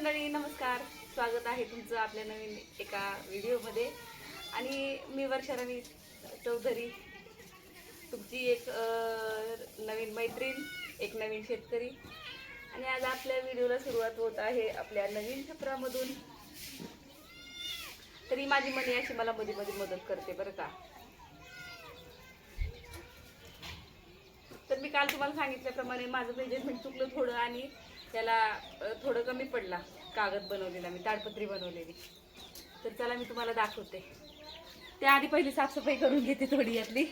मंडळी नमस्कार. स्वागत आहे तुमचं आपल्या नवीन एका व्हिडिओमध्ये. आणि मी वर्षाराणी चौधरी तुमची एक नवीन मैत्रीण एक नवीन शेतकरी. आणि आज आपल्या व्हिडिओला सुरुवात होत आहे आपल्या नवीन सत्रामधून. तरी माझी मनी अशी मला मध्ये मध्ये मदत करते बरं का. तर मी काल तुम्हाला सांगितल्याप्रमाणे माझं मेजरमेंट चुकलं थोडं आणि त्याला थोडं कमी पडला कागद बनवलेला मी ताडपत्री बनवलेली. तर चला मी तुम्हाला दाखवते. त्याआधी पहिली साफसफाई करून घेते थोडी यातली.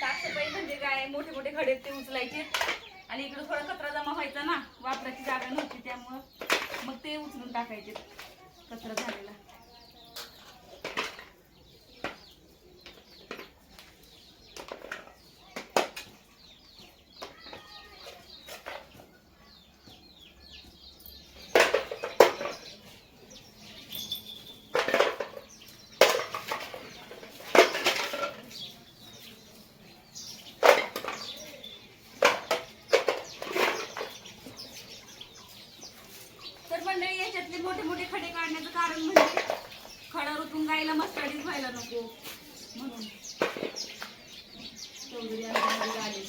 साफसफाई म्हणजे काय? मोठे मोठे खडे ते उचलायचे. आणि इकडे थोडा कचरा जमा व्हायचा ना वापराची जागा नव्हती त्यामुळं मग ते उचलून टाकायचे कचरा झालेला. तर मंडळी याच्यातले मोठे मोठे खडे काढण्याचं कारण म्हणजे खडा रुतून गायला मस्ताडीच व्हायला नको म्हणून. चौधरी आले.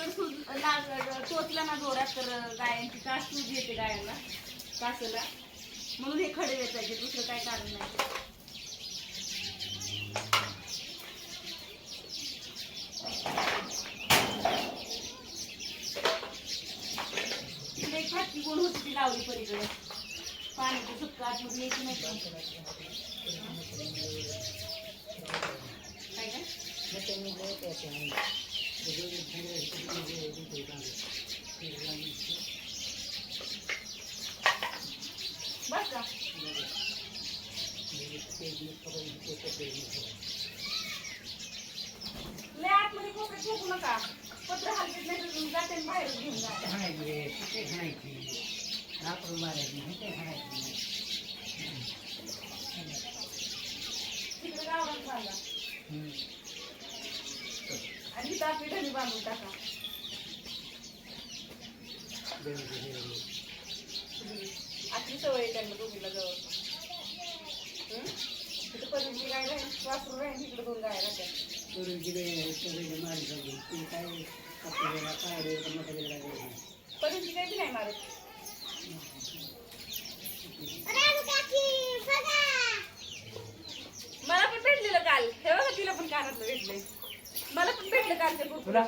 कासला दगड बिगड सूज लाग टोचला ना जोरात तर गायांची कास सूज येते गायांना कासला. म्हणून हे खडे वेचायचे दुसरं काय कारण नाही. तिकडे फाटकी कोण होती ती लावली पलीकडे. पाण्याची सुटका आतमध्ये यायची नाही. का? काय काय? बस का लय आतमध्ये कोपऱ्यात ठोकू नका पत्र हलकेत नाही तर जाते आणि बाहेर घेऊन जा तिकडे गावात बांधा आणि इथं बांधून टाका आपली सवय त्यांना दोघीला जवळ तिथं परीची गाय राहील वासरू राहील तिकडे दोन गाय राहत्या परीची काही नाही मारत मला पण भेटलेलं काल. हे बघा तिला पण कानातलं भेटलंय. मला पण भेटलं कालच्या तुला?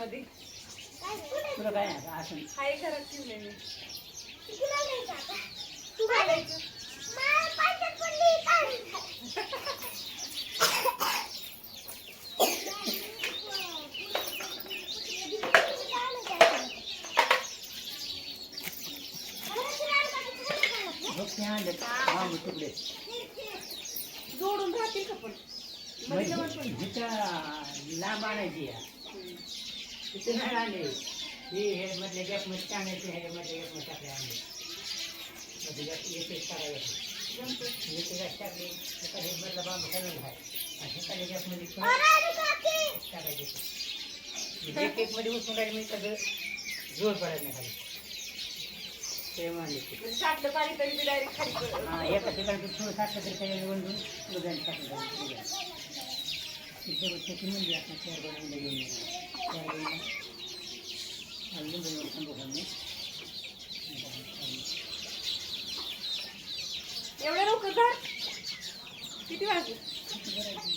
काय आहे? असं? हा एक घरात ठेवलंय मी. तू घालायचं आणले तुकडे. जोडून राहतील का पण? लांब आणायची. तिथे नाही आणले हे हे मधल्या गॅसमध्ये टाकायचे हे मधल्या गॅसमध्ये टाकले आणले मध्ये गॅस येते जमतं. येते गॅस टाकले आता हे मधला बांबू आहे आणि हे गॅसमध्ये टाकायचे म्हणजे एक एक मध्ये उचलून राहिले म्हणजे सगळं जोर पडत नाही खाली ते म्हणले ते. म्हणजे साठलं पाणी तरी मी डायरेक्ट खाली पडलं. एका ठिकाणी तू थोडं साठलं तरी काही वंडून दुधाने टाकून द्यायचं. तिथे त्याची म्हणजे आपण चार बनवून घेऊन येणार. चार बनवून. आणि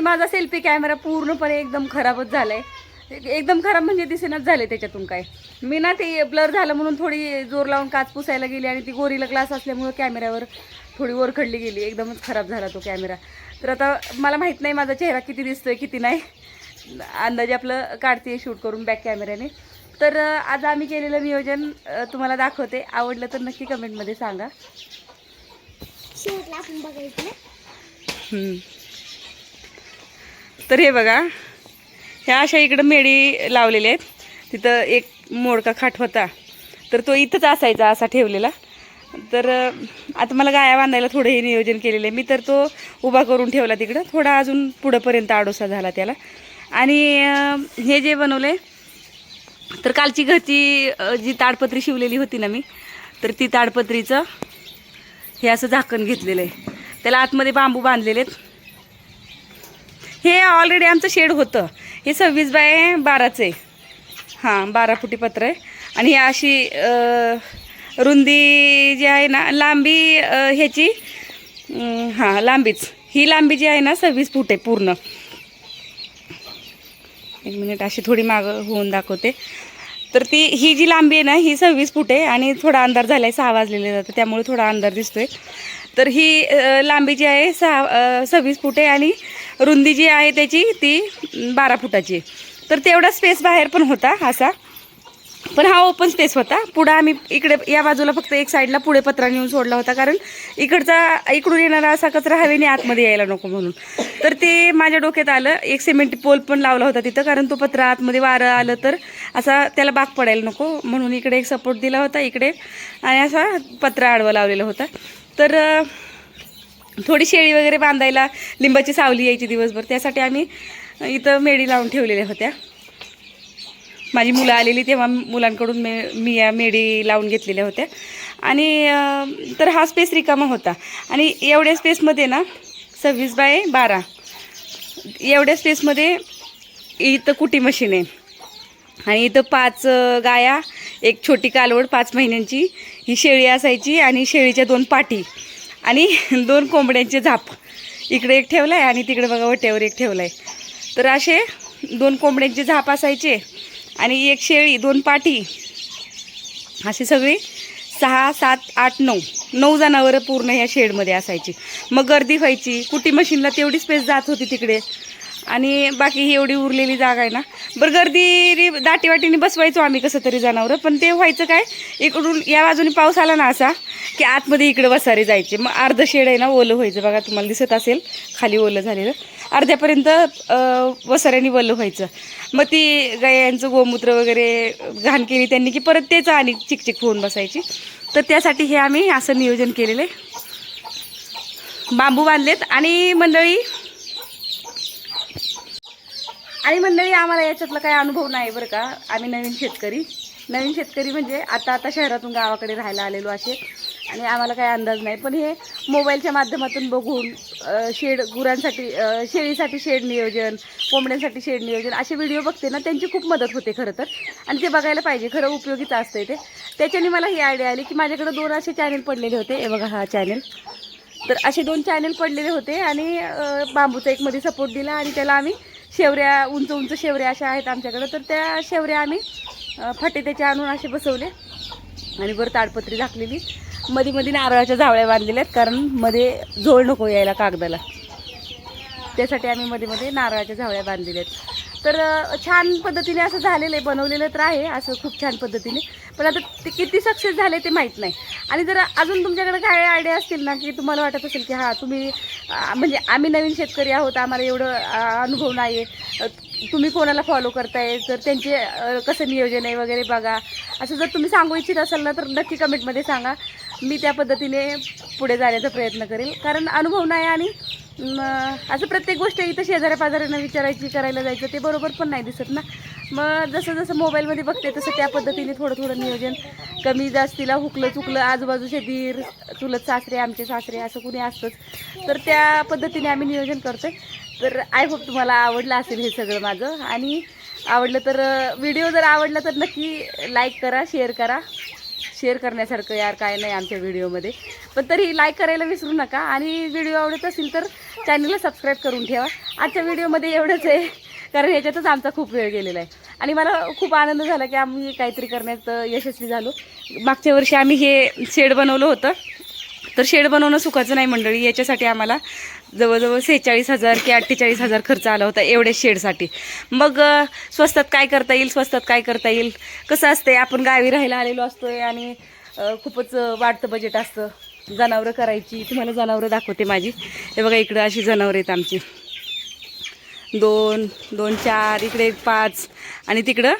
माझा सेल्फी कॅमेरा पूर्णपणे एकदम खराबच झालाय. एकदम खराब म्हणजे दिसेनाच झाले त्याच्यातून काय. मी ना ते ब्लर झालं म्हणून थोडी जोर लावून काच पुसायला गेली आणि ती गोरीला ग्लास असल्यामुळं कॅमेऱ्यावर थोडी वरखडली गेली. एकदमच खराब झाला तो कॅमेरा तर आता मला माहीत नाही माझा चेहरा किती दिसतोय किती नाही. अंदाजे आपलं काढते शूट करून बॅक कॅमेऱ्याने तर आज आम्ही केलेलं नियोजन तुम्हाला दाखवते. आवडलं तर नक्की कमेंटमध्ये सांगा. शेवटला आपण बघायचं. तर हे बघा ह्या अशा इकडं मेडी लावलेल्या आहेत. तिथं एक मोडका खाट होता. तर तो इथंच असायचा असा ठेवलेला. तर आता मला गाया बांधायला थोडं हे नियोजन केलेलं आहे. मी तर तो उभा करून ठेवला तिकडं. थोडा अजून पुढंपर्यंत आडोसा झाला त्याला. आणि हे जे बनवलं तर कालची घरची जी ताडपत्री शिवलेली होती ना मी तर ती ताडपत्रीचं हे असं झाकण घेतलेलं आहे. त्याला आतमध्ये बांबू बांधलेले आहेत. हे ऑलरेडी आमचं शेड होतं. हे सव्वीस बाय बाराचं आहे. हां बारा फुटी पत्र आहे. आणि ही अशी रुंदी जी आहे ना लांबी ह्याची हां लांबीच. ही लांबी जी आहे ना सव्वीस फूट आहे पूर्ण. एक मिनिट अशी थोडी मागं होऊन दाखवते. तर ती ही जी लांबी आहे ना ही सव्वीस फूट आहे आणि थोडा अंधार झाला आहे सहा वाजलेले जातं त्यामुळे थोडा अंधार दिसतोय. तर ही लांबी जी आहे सहा सव्वीस फूट आहे आणि रुंदी जी आहे त्याची ती बारा फुटाची तर तेवढा स्पेस बाहेर पण होता असा. पण हा ओपन स्पेस होता. पुढं आम्ही इकडे या बाजूला फक्त एक साईडला पुढे पत्रा नेऊन सोडला होता. कारण इकडचा इकडून येणारा असा कचरा हवेने आतमध्ये यायला नको म्हणून. तर ते माझ्या डोक्यात आलं. एक सिमेंट पोल पण लावला होता तिथं कारण तो पत्रा आतमध्ये वारं आलं तर असा त्याला बाग पडायला नको. म्हणून इकडे एक सपोर्ट दिला होता इकडे. आणि असा पत्रा आडवा लावलेला होता. तर थोडी शेळी वगैरे बांधायला लिंबाची सावली यायची दिवसभर. त्यासाठी आम्ही इथं मेडी लावून ठेवलेल्या होत्या. माझी मुलं आलेली तेव्हा मुलांकडून मे मी या मेडी लावून घेतलेल्या होत्या. आणि तर हा स्पेस रिकामा होता. आणि एवढ्या स्पेसमध्ये ना सव्वीस बाय बारा. एवढ्या स्पेसमध्ये इथं कुटी मशीन आहे. आणि इथं पाच गाया एक छोटी कालवड पाच महिन्यांची ही शेळी असायची आणि शेळीच्या दोन पाटी आणि दोन कोंबड्यांचे झाप. इकडे एक ठेवला आहे आणि तिकडे बघा वट्यावर एक ठेवला आहे तर असे दोन कोंबड्यांचे झाप असायचे. आणि एक शेळी दोन पाठी. अशी सगळी सहा सात आठ नऊ. नऊ जनावरं पूर्ण ह्या शेडमध्ये असायची. मग गर्दी व्हायची. कुटी मशीनला तेवढी स्पेस जात होती तिकडे. आणि बाकी ही एवढी उरलेली जागा आहे ना. बरं गर्दी दाटीवाटीने बसवायचो आम्ही कसं तरी जनावरं. पण ते व्हायचं काय? इकडून या बाजूने पाऊस आला ना असा की आतमध्ये इकडे वसारे जायचे. मग अर्ध शेड आहे ना ओलं व्हायचं. बघा तुम्हाला दिसत असेल. खाली ओलं झालेलं. अर्ध्यापर्यंत वसाऱ्याने वल्ल व्हायचं. मग ती गायांचं गोमूत्र वगैरे घाण केली त्यांनी की परत तेच आणि चिकचिक होऊन बसायची. तर त्यासाठी हे आम्ही असं नियोजन केलेलं आहे. बांबू बांधलेत आणि मंडळी आणि मंडळी आम्हाला याच्यातला काही अनुभव नाही बरं का. आम्ही नवीन शेतकरी. नवीन शेतकरी म्हणजे आता आता शहरातून गावाकडे राहायला आलेलो असे. आणि आम्हाला काही अंदाज नाही. पण हे मोबाईलच्या माध्यमातून बघून शेड गुरांसाठी शेळीसाठी शेड नियोजन कोंबड्यांसाठी शेड नियोजन असे व्हिडिओ बघते ना त्यांची खूप मदत होते खरं तर. आणि ते बघायला पाहिजे खरं उपयोगीच असतं ते. त्याच्याने मला ही आयडिया आली की माझ्याकडे दोन असे चॅनेल पडलेले होते. हे बघा हा चॅनेल तर असे दोन चॅनेल पडलेले होते आणि बांबूचा एक मध्ये सपोर्ट दिला आणि त्याला आम्ही शेवऱ्या उंच उंच शेवऱ्या अशा आहेत आमच्याकडं. तर त्या शेवऱ्या आम्ही फटे फाटे त्याचे आणून असे बसवले आणि वर ताडपत्री झाकलेली. मध्ये मध्ये नारळाच्या झावळ्या बांधलेल्या आहेत कारण मध्ये झोळ नको यायला कागदाला. त्यासाठी आम्ही मध्ये मध्ये नारळाच्या झावळ्या बांधलेल्या आहेत. तर छान पद्धतीने असं झालेलं आहे बनवलेलं तर आहे असं खूप छान पद्धतीने. पण आता ते किती सक्सेस झाले ते माहीत नाही. आणि जर अजून तुमच्याकडे काय आयडिया असतील ना की तुम्हाला वाटत असेल की हां तुम्ही म्हणजे आम्ही नवीन शेतकरी आहोत आम्हाला एवढं अनुभव नाही आहे तुम्ही कोणाला फॉलो करताय? तर त्यांचे कसं नियोजन आहे वगैरे बघा. असं जर तुम्ही सांगू इच्छित असाल ना तर नक्की कमेंटमध्ये सांगा. मी त्या पद्धतीने पुढे जाण्याचा प्रयत्न करेल. कारण अनुभव नाही आणि असं प्रत्येक गोष्ट इथं शेजाऱ्या पाजाऱ्यांना विचारायची करायला जायचं ते बरोबर पण नाही दिसत ना. मग जसं जसं मोबाईलमध्ये बघते तसं त्या पद्धतीने थोडं थोडं नियोजन कमी जास्तीला हुकलं चुकलं आजूबाजूचे दीर चुलत सासरे आमचे सासरे असं कुणी असतंच. तर त्या पद्धतीने आम्ही नियोजन करतोय. तर आय होप तुम्हाला आवडलं असेल हे सगळं माझं. आणि आवडलं तर व्हिडिओ जर आवडला तर नक्की लाईक करा शेअर करा. शेअर करण्यासारखं यार काय नाही आमच्या व्हिडिओमध्ये. पण तरी लाईक करायला विसरू नका आणि व्हिडिओ आवडत असेल तर चॅनलला सबस्क्राईब करून ठेवा. आजच्या व्हिडिओमध्ये एवढंच आहे कारण ह्याच्यातच आमचा खूप वेळ गेलेला आहे. आणि मला खूप आनंद झाला की आम्ही काहीतरी करण्यात यशस्वी झालो. मागच्या वर्षी आम्ही हे शेड बनवलं होतं. तर शेड बनवणं सुखाचं नाही मंडळी. याच्यासाठी आम्हाला जवळजवळ सेहेचाळीस हजार की अठ्ठेचाळीस हजार खर्च आला होता एवढ्या शेडसाठी. मग स्वस्तात काय करता येईल? स्वस्तात काय करता येईल? कसं असते आपण गावी राहायला आलेलो असतोय आणि खूपच वाढतं बजेट असतं. जनावरं करायची. तुम्हाला जनावरं दाखवते माझी. हे बघा इकडं अशी जनावरं आहेत आमची. दोन दोन चार इकडे एक पाच आणि तिकडं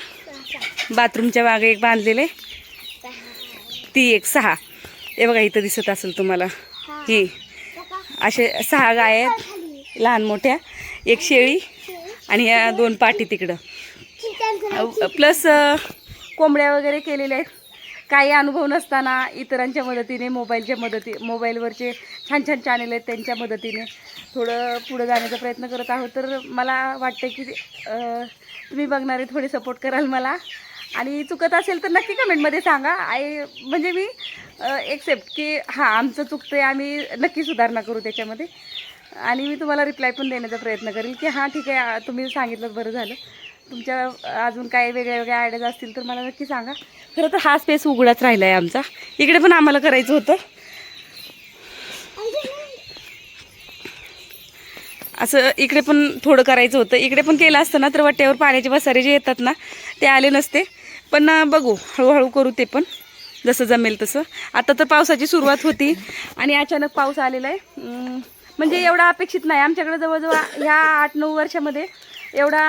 बाथरूमच्या मागे एक बांधलेले. ती एक सहा. हे बघा इथं दिसत असेल तुम्हाला. ही असे सहा गाय आहेत लहान मोठ्या एक शेळी आणि या दोन पाटी तिकडं. प्लस कोंबड्या वगैरे केलेल्या आहेत. काही अनुभव नसताना इतरांच्या मदतीने मोबाईलच्या मदती मोबाईलवरचे छान छान चॅनल आहेत त्यांच्या मदतीने थोडं पुढं जाण्याचा प्रयत्न करत आहोत. तर मला वाटतं की तुम्ही बघणारे थोडे सपोर्ट कराल मला. आणि चुकत असेल तर नक्की कमेंटमध्ये सांगा. आई म्हणजे मी एक्सेप्ट की हां आमचं चुकतं आहे आम्ही नक्की सुधारणा करू त्याच्यामध्ये. आणि मी तुम्हाला रिप्लाय पण देण्याचा प्रयत्न करेल की हां ठीक आहे तुम्ही सांगितलं बरं झालं. तुमच्या अजून काही वेगळ्या वेगळ्या आयडियाज असतील तर मला नक्की सांगा. खरं तर हा स्पेस उघडाच राहिला आहे आमचा. इकडे पण आम्हाला करायचं होतं. असं इकडे पण थोडं करायचं होतं. इकडे पण केलं असतं ना तर वाट्यावर पाण्याचे वसारे जे येतात ना ते आले नसते. पण बघू हळूहळू करू ते पण. जसं जमेल तसं. आता तर पावसाची सुरुवात होती आणि अचानक पाऊस आलेला आहे. म्हणजे एवढा अपेक्षित नाही. आमच्याकडे जवळजवळ ह्या आठ नऊ वर्षामध्ये एवढा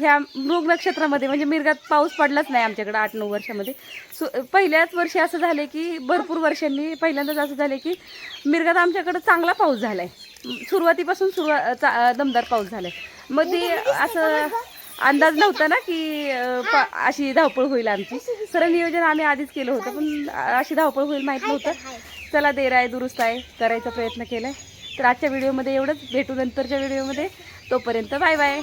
ह्या मृग नक्षत्रामध्ये म्हणजे मिरगात पाऊस पडलाच नाही आमच्याकडे आठ नऊ वर्षामध्ये. सु पहिल्याच वर्षी असं झालं की भरपूर वर्षांनी पहिल्यांदाच असं झालं की मिरगात आमच्याकडं चांगला पाऊस झाला आहे सुरुवातीपासून सुरुवात चा- दमदार पाऊस झाला आहे मग ते असं अंदाज नव्हता ना की अशी धावपळ होईल आमची. खरं नियोजन आम्ही आधीच केलं होतं पण अशी धावपळ होईल माहीत नव्हतं. चला देर आहे दुरुस्त आहे करायचा प्रयत्न केला तर आजच्या व्हिडिओमध्ये एवढंच. भेटू नंतरच्या व्हिडिओमध्ये. तोपर्यंत बाय बाय.